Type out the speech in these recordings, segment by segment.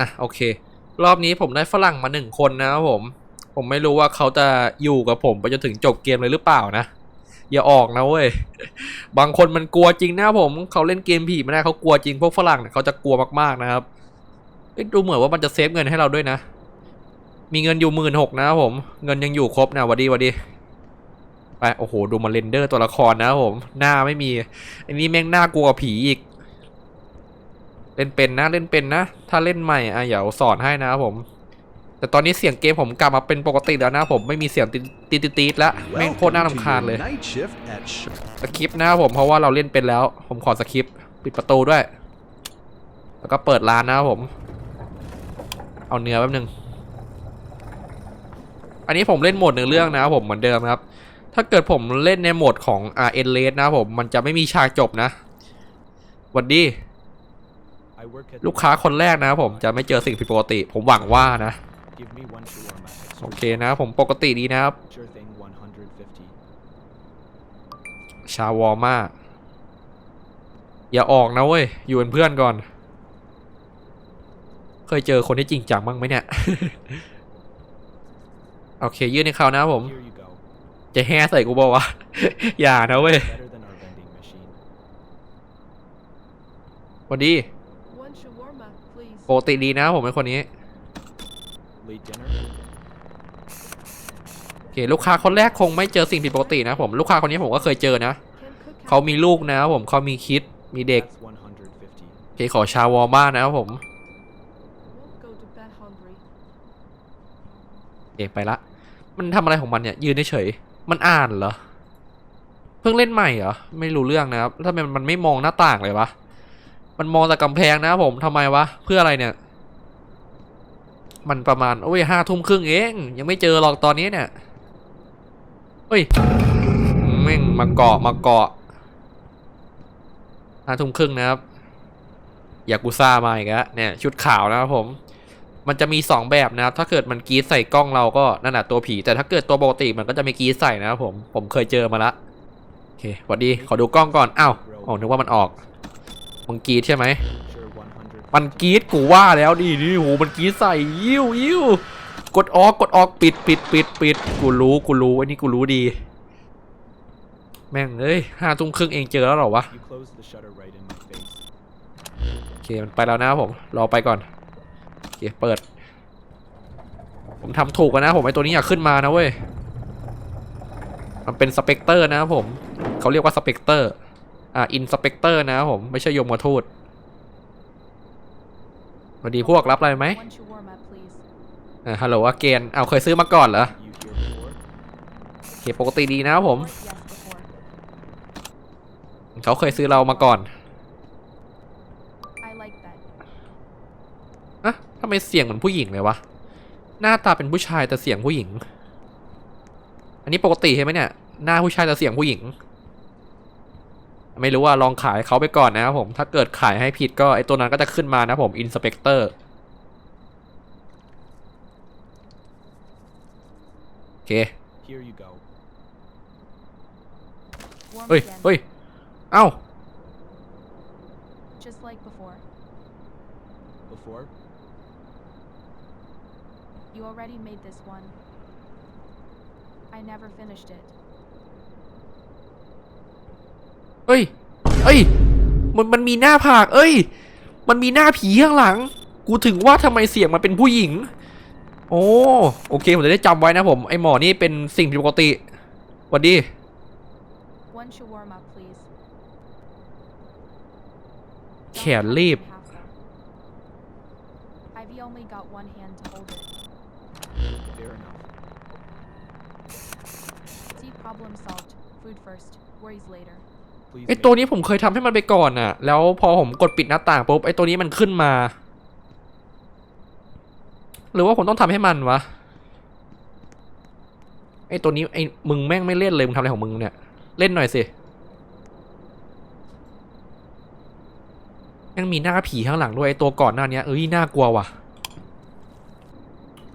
อะโอเค รอบนี้ผมได้ฝรั่งมาหนึ่งคนนะครับผม ผมไม่รู้ว่าเขาจะอยู่กับผมไปจนถึงจบเกมเลยหรือเปล่านะ อย่าออกนะเว้ย บางคนมันกลัวจริงนะผมเขาเล่นเกมผีไม่ได้เขากลัวจริงพวกฝรั่งเนี่ยเขาจะกลัวมากๆนะครับดูเหมือนว่ามันจะเซฟเงินให้เราด้วยนะ มีเงินอยู่หมื่นหกนะครับผม เงินยังอยู่ครบนะวัดดีวัดดีไปโอ้โหดูมาเรนเดอร์ตัวละครนะผม หน้าไม่มีอันนี้แม่งหน่ากลัวผีอีก เล่นเป็นนะเล่นเป็นนะ ถ้าเล่นใหม่อะเดี๋ยวสอนให้นะครับผม แต่ตอนนี้เสียงเกมผมกลับมาเป็นปกติแล้วนะผมไม่มีเสียงติดติดติดติดแล้วแม่งโคตรน่ารำคาญเลย Night shift at Sh- สคริปต์นะครับผมเพราะว่าเราเล่นเป็นแล้ว ผมขอสคริปต์ปิดประตูด้วย แล้วก็เปิดร้านนะครับผม เอาเนื้อแป๊บนึงอันนี้ผมเล่นโหมดเนื้อเรื่องนะครับผมเหมือนเดิมครับ ถ้าเกิดผมเล่นในโหมดของ R N r a t นะครับผมมันจะไม่มีฉากจบนะหวันดี I work at ลูกค้าคนแรกนะครับผมจะไม่เจอสิ่งผิดปกติ ผมหวังว่านะ Give me one shawarma. โอเคนะครับผมปกติดีนะครับ Sure thing, 150. ชาวอมาอย่าออกนะเว้ย อยู่เป็นเพื่อนก่อน เคยเจอคนที่จริงจังบ้างไหมเนี่ย โอเค ยื่นให้เขานะครับผม Here you go. จะแห่ใส่กูบอกว่าวะอย่านะเว้ย Better than our vending machine. สวัสดี One shawarma, please. ปกติดีนะผมเป็นคนนี้ โอเคลูกค้าคนแรกคงไม่เจอสิ่งผิดปกตินะผมลูกค้าคนนี้ผมก็เคยเจอนะ เขามีลูกนะผมเขามีคิดมีเด็กโอเคขอชาวอมานะครับผมโอเคไปละ มันทำอะไรของมันเนี่ย ยืนเฉย มันอ่านเหรอ เพิ่งเล่นใหม่เหรอ ไม่รู้เรื่องนะครับทำไมมันไม่มองหน้าต่างเลยวะ มันมองแต่กำแพงนะครับผมทำไมวะ เพื่ออะไรเนี่ย มันประมาณโอ้ยห้าทุ่มครึ่งเอง ยังไม่เจอหรอกตอนนี้เนี่ยเฮ้ยแม่งมาเกาะมาเกาะห้าทุ่มครึ่งนะครับยากุซ่ามาอีกแล้วเนี่ย ชุดขาวนะครับผม มันจะมีสองแบบนะครับ ถ้าเกิดมันกีดใส่กล้องเราก็นั่นแหะตัวผี แต่ถ้าเกิดตัวปกติมันก็จะไม่กีดใส่นะครับผมผมเคยเจอมาละโอเคสวัสดีขอดูกล้องก่อนอ้าวอ๋อนึกว่ามันออก มึงกรีดใช่ไหม Sure 100. มันกรีดกูว่าแล้วดินี่โหมันกรีดใส่ยิ้วยิ้วกดออกกดออกปิดปิดปิดปิดกูรู้กูรู้ไอ้นี่กูรู้ดี แม่งเอ้ยห้าทุ่มครึ่งเองเจอแล้วเหรอวะ You closed the shutter right in my face. โอเคมันไปแล้วนะครับผมรอไปก่อนโอเคเปิด ผมทำถูกแล้วนะผมไอตัวนี้อยากขึ้นมานะเว้ยมันเป็นสเปกเตอร์นะครับผมเขาเรียกว่าสเปกเตอร์ อ่าอินสเปกเตอร์นะครับผม ไม่ใช่ยมทูตสวัสดีพวกรับอะไรไหม One shawarma, please. อ่าฮัลโหลอาเกนเอาเคยซื้อมาก่อนเหรอ You here before? โอเคปกติดีนะครับผม Yes, before. เขาเคยซื้อเรามาก่อน I like that. อะทำไมเสียงเหมือนผู้หญิงเลยวะ หน้าตาเป็นผู้ชายแต่เสียงผู้หญิง อันนี้ปกติใช่ไหมเนี่ย หน้าผู้ชายแต่เสียงผู้หญิง ไม่รู้ว่าลองขายเขาไปก่อนนะครับผมถ้าเกิดขายให้ผิดก็ไอตัวนั้นก็จะขึ้นมานะผมอินสเปกเตอร์โอเค Here you go. Warm เฮ้ย again. เฮ้ยเอ้า Just like before. Before? You already made this one. I never finished it. เอ้ย เอ้ย มันมันมีหน้าผาก เอ้ย มันมีหน้าผีข้างหลัง กูถึงว่าทำไมเสียงมันเป็นผู้หญิง โอ้ โอเค ผมจะได้จำไว้นะผม ไอหมอนี่เป็นสิ่งผิดปกติหวัสดี One shawarma, please. แข Don't น cut รีบ it in half, though. I've only got one hand to hold it. Fair enough. See, problem solved. Food first, worries later. ไอตัวนี้ผมเคยทำให้มันไปก่อนน่ะ แล้วพอผมกดปิดหน้าต่างปุ๊บไอตัวนี้มันขึ้นมา หรือว่าผมต้องทำให้มันวะไอตัวนี้ไอมึงแม่งไม่เล่นเลยมึงทำอะไรของมึงเนี่ย เล่นหน่อยสิยังมีหน้าผีข้างหลังด้วยไอตัวก่อนหน้าเนี้ยเอ้ยน่ากลัวว่ะ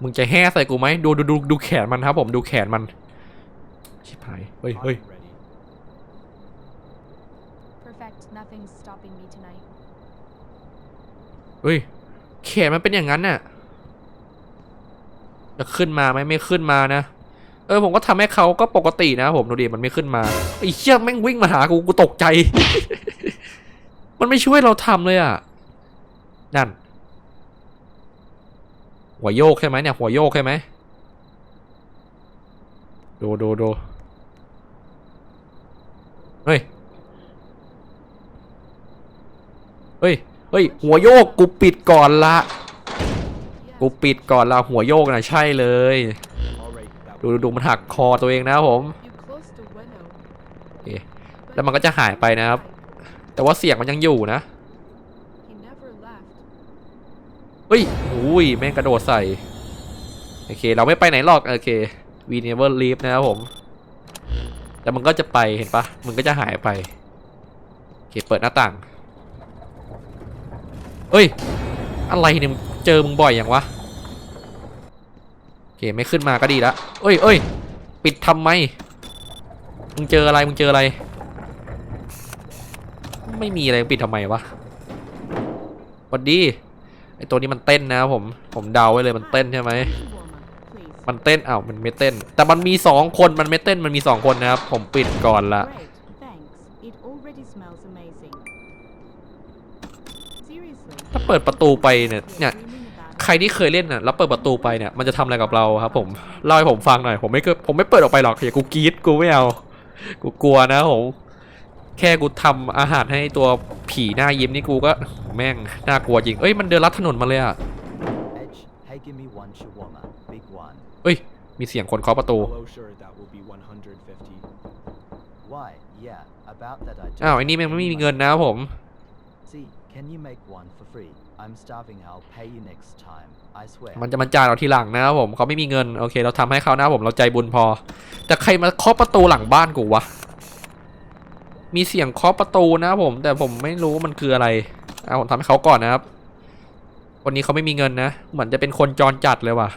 มึงจะแห่ใส่กูไหมดูดูดูดูแขนมันครับ ผมดูแขนมันชิบหายเฮ้ยเฮ้ย nothing's stopping me tonight. เฮ้ยแขนมันเป็นอย่างนั้นน่ะจะขึ้นมาไหมไม่ขึ้นมานะ เออผมก็ทำให้เขาก็ปกตินะผมดูดิมันไม่ขึ้นมาไอ้เชี่ยแม่งวิ่งมาหากูกูตกใจ มันไม่ช่วยเราทำเลยอะนั่น หัวโยกใช่ไหมเนี่ยหัวโยกใช่ไหมดูดูดูเฮ้ย เฮ้ย เฮ้ย หัวโยกกูปิดก่อนละ กูปิดก่อนละหัวโยกนะใช่เลย ดูดูมันหักคอตัวเองนะผมแล้วมันก็จะหายไปนะครับ แต่ว่าเสียงมันยังอยู่นะ เฮ้ยอุ้ยแม่งกระโดดใส่ โอเค เราไม่ไปไหนหรอก โอเค we never leave นะครับผม แต่มันก็จะไปเห็นปะมันก็จะหายไป โอเค เปิดหน้าต่าง เฮ้ย อะไรเนี่ยเจอมึงบ่อยอย่างวะโอเคไม่ขึ้นมาก็ดีละเอ้ยเอ้ยปิดทำไม มึงเจออะไร มึงเจออะไร ไม่มีอะไรปิดทำไมวะวัดดี ไอตัวนี้มันเต้นนะครับผม ผมเดาไว้เลยมันเต้นใช่ไหม มันเต้นอ้าวมันไม่เต้น แต่มันมีสองคน มันไม่เต้น มันมีสองคนนะครับ ผมปิดก่อนละ ถ้าเปิดประตูไปเนี่ย we're เนี่ย dreaming about ใครที่เคยเล่นน่ะแล้วเปิดประตูไปเนี่ยมันจะทำอะไรกับเราครับ ผมเล่าให้ผมฟังหน่อยผมไม่เคยผมไม่เปิดออกไปหรอกอย่ากูกรีดกูไม่เอากูกลัวนะผมแค่กูทำอาหารให้ตัวผีหน้ายิ้มนี่กูก็แม่งน่ากลัวจริงเอ้ยมันเดินลัดถนนมาเลยอะ Edge, hey, give me one shawarma, big one. เอ้ยมีเสียงคนเคาะประตู Hello, sure, that will be 150. Why? Yeah, about that I just. อ้าวไอ้นี่แม่งไม่มีเงินนะครับผม มันจะมาจ่ายเราทีหลังนะครับผมเขาไม่มีเงินโอเค เราทำให้เขานะครับผมเราใจบุญพอ แต่ใครมาเคาะประตูหลังบ้านกูวะมีเสียงเคาะประตูนะครับผม แต่ผมไม่รู้ว่ามันคืออะไรเอาผมทำให้เขาก่อนนะครับคนนี้เขาไม่มีเงินนะ เหมือนจะเป็นคนจรจัดเลยว่ะ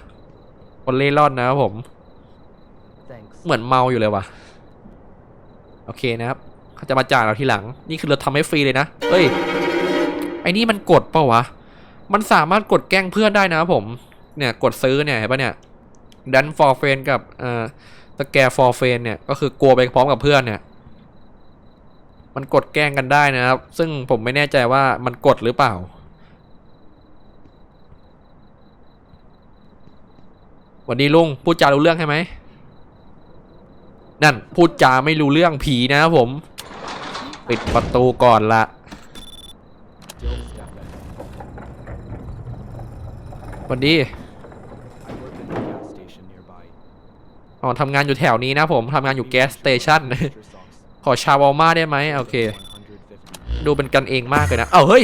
คนเล่ร่อนนะครับผม Thanks. เหมือนเมาอยู่เลยว่ะ โอเคนะครับ เขาจะมาจ่ายเราทีหลัง นี่คือเราทำให้ฟรีเลยนะเฮ้ย ไอ้นี่มันกดเปล่าวะ มันสามารถกดแกล้งเพื่อนได้นะผม เนี่ยกดซื้อเนี่ยเห็นปะเนี่ยดันฟอร์เฟนกับเอ่อสแกร์ฟอร์เฟนเนี่ยก็คือกลัวไปพร้อมกับเพื่อนเนี่ย มันกดแกล้งกันได้นะครับ ซึ่งผมไม่แน่ใจว่ามันกดหรือเปล่าสวัสดีลุงพูดจารู้เรื่องใช่ไหมนั่นพูดจาไม่รู้เรื่องผีนะครับผม ปิดประตูก่อนละ สวัสดี I work at the gas station nearby. อ๋อทำงานอยู่แถวนี้นะผมทำงานอยู่แก๊สสเตชัน Extra sauce. ขอชาวอลมาได้ไหมโอเค 150. ดูเป็นกันเองมากเลยนะ เอ้าเฮ้ย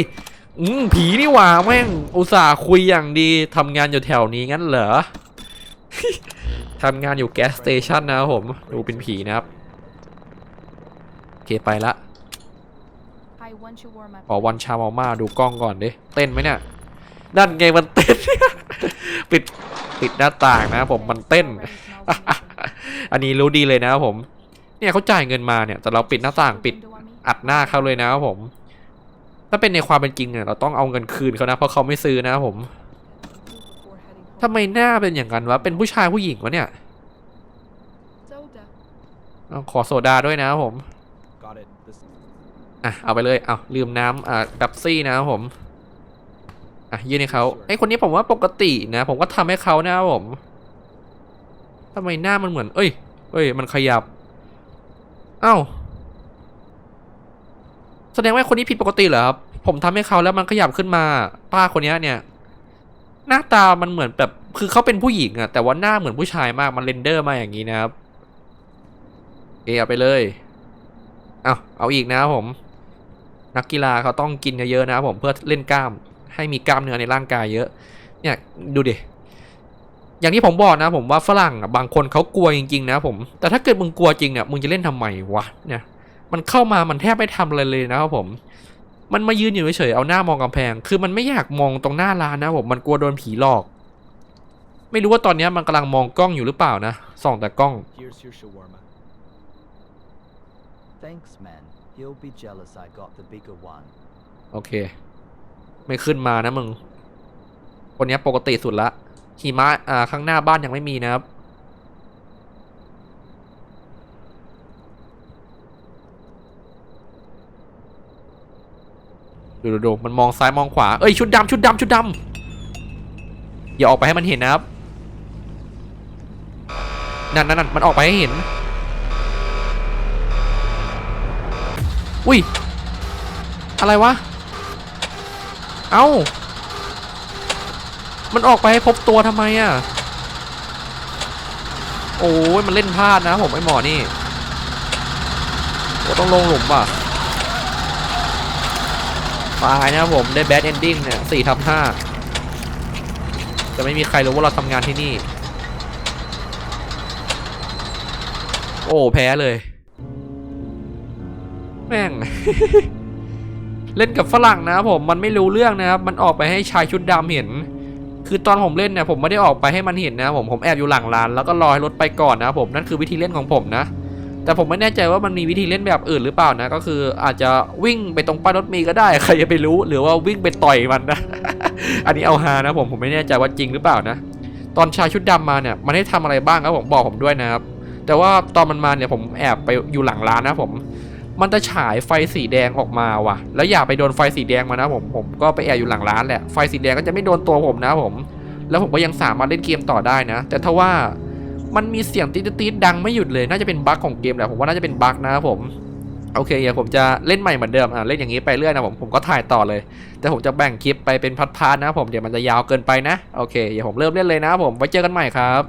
อืมผีนี่หว่าแม่งอุตส่าห์คุยอย่างดีทำงานอยู่แถวนี้งั้นเหรอทำงานอยู่แก๊สสเตชันนะครับผม ดูเป็นผีนะครับ โอเคไปละ I want shawarma. ขอวันชาวอลมาดูกล้องก่อนดิ เต้นไหมเนี่ย นั่นไงมันเต้น ปิดปิดหน้าต่างนะผมมันเต้น Already smells amazing. อันนี้รู้ดีเลยนะครับผม เนี่ยเขาจ่ายเงินมาเนี่ย แต่เราปิดหน้าต่างปิด Window on me? อัดหน้าเขาเลยนะครับผม ถ้าเป็นในความเป็นจริงเนี่ยเราต้องเอาเงินคืนเขานะ เพราะเขาไม่ซื้อนะครับผม Before heading home. ทำไมหน้าเป็นอย่างนั้นวะ เป็นผู้ชายผู้หญิงวะเนี่ย Soda. เอาขอโซดาด้วยนะครับผม Got it. This อะ เอาไปเลย เอาลืมน้ำอ่าแป๊บซี่นะครับผม อะยื่นให้เขาไอคนนี้ผมว่าปกตินะ ผมก็ทำให้เขานะครับผมทำไมหน้ามันเหมือน เอ้ย เอ้ย มันขยับเอ้าแสดงว่าคนนี้ผิดปกติเหรอครับ ผมทำให้เขาแล้วมันขยับขึ้นมา ป้าคนนี้เนี่ย หน้าตามันเหมือนแบบ คือเขาเป็นผู้หญิงอะแต่ว่าหน้าเหมือนผู้ชายมาก มันเรนเดอร์มาอย่างนี้นะครับ เอเอาไปเลย เอาเอาอีกนะครับผม นักกีฬาเขาต้องกินเยอะๆนะครับผมเพื่อเล่นกล้าม ให้มีกล้ามเนื้อในร่างกายเยอะ เนี่ยดูดิอย่างที่ผมบอกนะ ผมว่าฝรั่งอะบางคนเขากลัวจริงๆนะผมแต่ถ้าเกิดมึงกลัวจริงเนี่ยมึงจะเล่นทำไมวะเนี่ยมันเข้ามามันแทบไม่ทำอะไรเลยนะครับผม มันมายืนอยู่เฉยๆเอาหน้ามองกำแพง คือมันไม่อยากมองตรงหน้าร้านนะผมมันกลัวโดนผีหลอก ไม่รู้ว่าตอนเนี้ยมันกำลังมองกล้องอยู่หรือเปล่านะส่องแต่กล้อง here's your shawarma. Thanks, man. He'll be jealous I got the bigger one. โอเค ไม่ขึ้นมานะมึงคนนี้ปกติสุดละหิมะอ่าข้างหน้าบ้านยังไม่มีนะครับดูดูดูมันมองซ้ายมองขวา เอ้ยชุดดำชุดดำชุดดำอย่าออกไปให้มันเห็นนะครับ นั่นนั่นนั่นมันออกไปให้เห็น อุ้ย อะไรวะ เอ้า มันออกไปให้พบตัวทำไมอะ โอ้ยมันเล่นพลาดนะผมไอ้หมอนี่โอ้ต้องลงหลุมว่ะตายนะผมได้แบดเอนดิ้งเนี่ยสี่ทับห้าจะไม่มีใครรู้ว่าเราทำงานที่นี่ โอ้ แพ้เลย แม่ง เล่นกับฝรั่งนะครับผมมันไม่รู้เรื่องนะครับ มันออกไปให้ชายชุดดำเห็น คือตอนผมเล่นเนี่ยผมไม่ได้ออกไปให้มันเห็นนะผมผมแอบอยู่หลังร้านแล้วก็รอให้รถไปก่อนนะผมนั่นคือวิธีเล่นของผมนะ แต่ผมไม่แน่ใจว่ามันมีวิธีเล่นแบบอื่นหรือเปล่านะ ก็คืออาจจะวิ่งไปตรงป้ายรถเมล์ก็ได้ใครจะไปรู้ หรือว่าวิ่งไปต่อยมันนะอันนี้เอาฮานะผมผมไม่แน่ใจว่าจริงหรือเปล่านะ ตอนชายชุดดำมาเนี่ยมันให้ทำอะไรบ้างครับผมบอกผมด้วยนะครับแต่ว่าตอนมันมาเนี่ยผมแอบไปอยู่หลังร้านนะผม มันจะฉายไฟสีแดงออกมาว่ะ แล้วอย่าไปโดนไฟสีแดงมานะผม ผมก็ไปแอบอยู่หลังร้านแหละ ไฟสีแดงก็จะไม่โดนตัวผมนะผม แล้วผมก็ยังสามารถเล่นเกมต่อได้นะ แต่ถ้าว่ามันมีเสียงตีดตีดดังไม่หยุดเลย น่าจะเป็นบั๊กของเกมแหละ ผมว่าน่าจะเป็นบั๊กนะผม โอเคเดี๋ยวผมจะเล่นใหม่เหมือนเดิม อะ เล่นอย่างนี้ไปเรื่อยนะผม ผมก็ถ่ายต่อเลย แต่ผมจะแบ่งคลิปไปเป็นพาร์ทๆนะผม เดี๋ยวมันจะยาวเกินไปนะ โอเค เดี๋ยวผมเริ่มเล่นเลยนะผม ไว้เจอกันใหม่ครับ